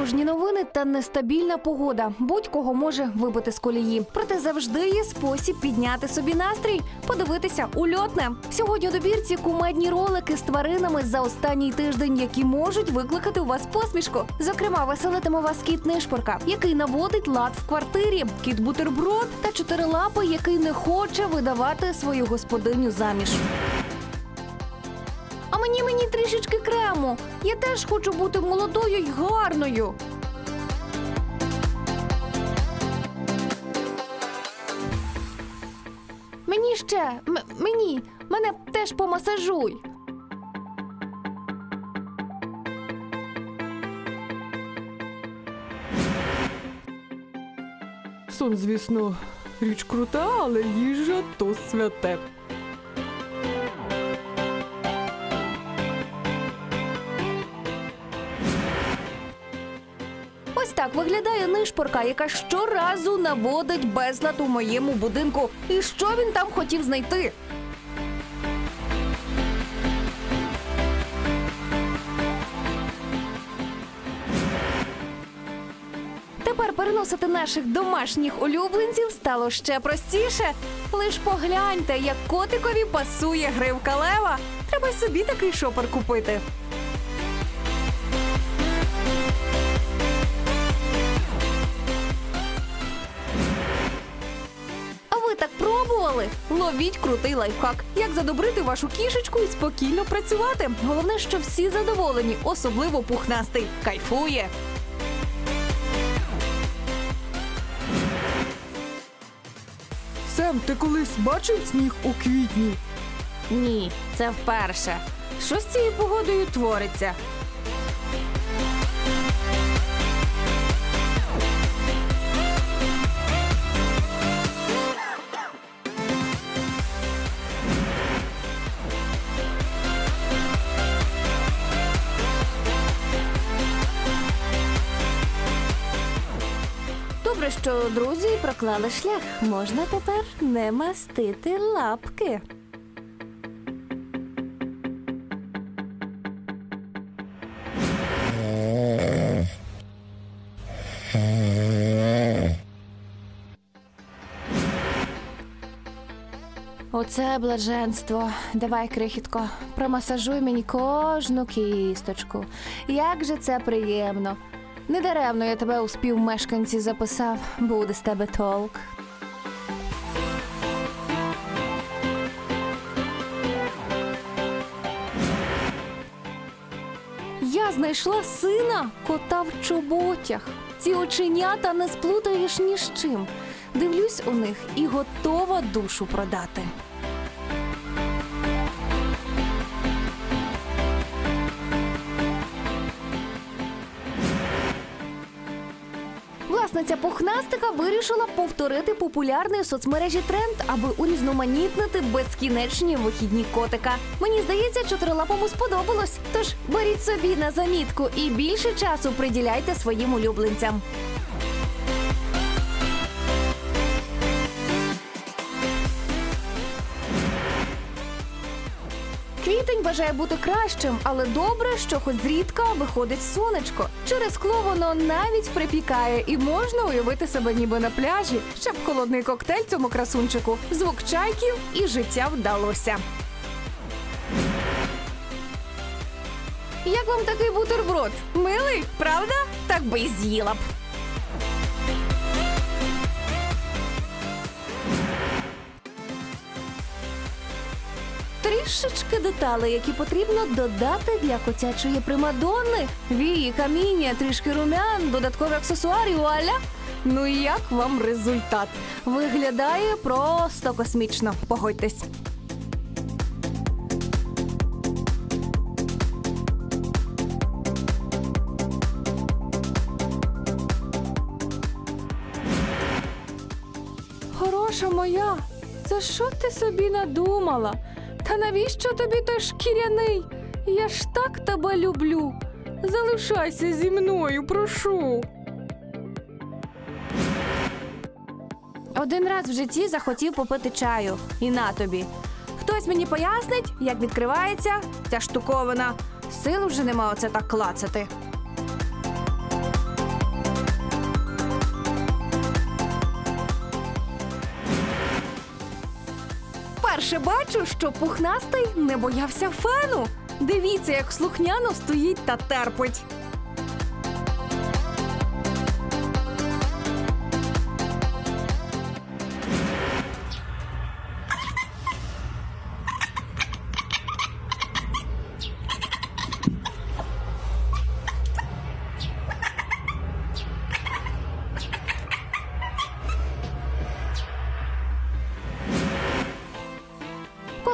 Тривожні новини та нестабільна погода. Будь-кого може вибити з колії. Проте завжди є спосіб підняти собі настрій, подивитися ульотне. Сьогодні у добірці кумедні ролики з тваринами за останній тиждень, які можуть викликати у вас посмішку. Зокрема, веселитиме вас кіт Нишпорка, який наводить лад в квартирі, кіт бутерброд та чотирилапий, який не хоче видавати свою господиню заміж. Мені мені трішечки крему. Я теж хочу бути молодою й гарною. Мені ще, м- мені, мене теж помасажуй. Сон, звісно, річ крута, але їжа то святе. Ось так виглядає нишпорка, яка щоразу наводить безлад у моєму будинку. І що він там хотів знайти? Тепер переносити наших домашніх улюбленців стало ще простіше. Лиш погляньте, як котикові пасує гривка лева. Треба собі такий шопер купити. Ловіть крутий лайфхак. Як задобрити вашу кішечку і спокійно працювати. Головне, що всі задоволені, особливо пухнастий. Кайфує. Сем, ти колись бачив сніг у квітні? Ні, це вперше. Що з цією погодою твориться? Добре, що друзі проклали шлях. Можна тепер не мастити лапки. Оце блаженство. Давай, крихітко, промасажуй мені кожну кісточку. Як же це приємно. Недаремно я тебе у співмешканці записав, буде з тебе толк. Я знайшла сина кота в чоботях. Ці оченята не сплутаєш ні з чим. Дивлюсь у них і готова душу продати. Власниця пухнастика вирішила повторити популярний в соцмережі тренд, аби урізноманітнити безкінечні вихідні котика. Мені здається, чотирилапому сподобалось. Тож беріть собі на замітку і більше часу приділяйте своїм улюбленцям. Квітень бажає бути кращим, але добре, що хоч зрідка виходить сонечко. Через скло воно навіть припікає, і можна уявити себе ніби на пляжі. Ще б холодний коктейль цьому красунчику, звук чайків і життя вдалося. Як вам такий бутерброд? Милий, правда? Так би й з'їла б. Трішечки деталей, які потрібно додати для котячої примадонни. Вії, каміння, трішки румян, додаткові аксесуари, вуаля. Ну і як вам результат? Виглядає просто космічно. Погодьтесь. Хороша моя, це що ти собі надумала? Та навіщо тобі той шкіряний? Я ж так тебе люблю. Залишайся зі мною, прошу. Один раз в житті захотів попити чаю. І на тобі. Хтось мені пояснить, як відкривається ця штуковина. Сил вже нема оце так клацати. Вперше бачу, що пухнастий не боявся фену. Дивіться, як слухняно стоїть та терпить.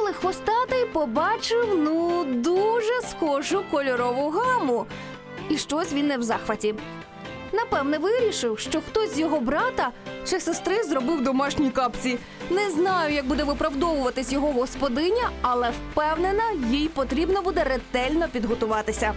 Коли хвостатий побачив ну дуже схожу кольорову гаму. І щось він не в захваті. Напевне, вирішив, що хтось з його брата чи сестри зробив домашні капці. Не знаю, як буде виправдовуватись його господиня, але впевнена, їй потрібно буде ретельно підготуватися.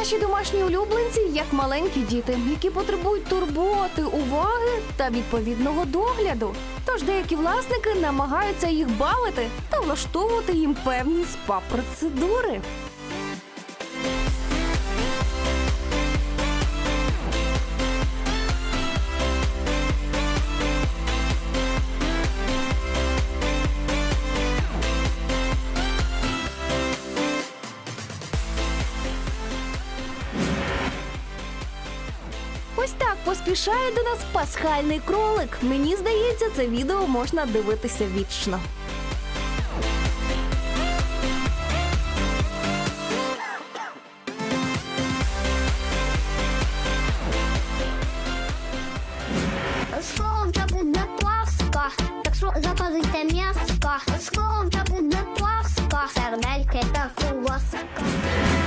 Наші домашні улюбленці як маленькі діти, які потребують турботи, уваги та відповідного догляду. Тож деякі власники намагаються їх бавити та влаштовувати їм певні спа-процедури. Ось поспішає до нас пасхальний кролик. Мені здається, це відео можна дивитися вічно. Так що запалите м'яско. Скоро вже буде Пасха, сердельки та куласка.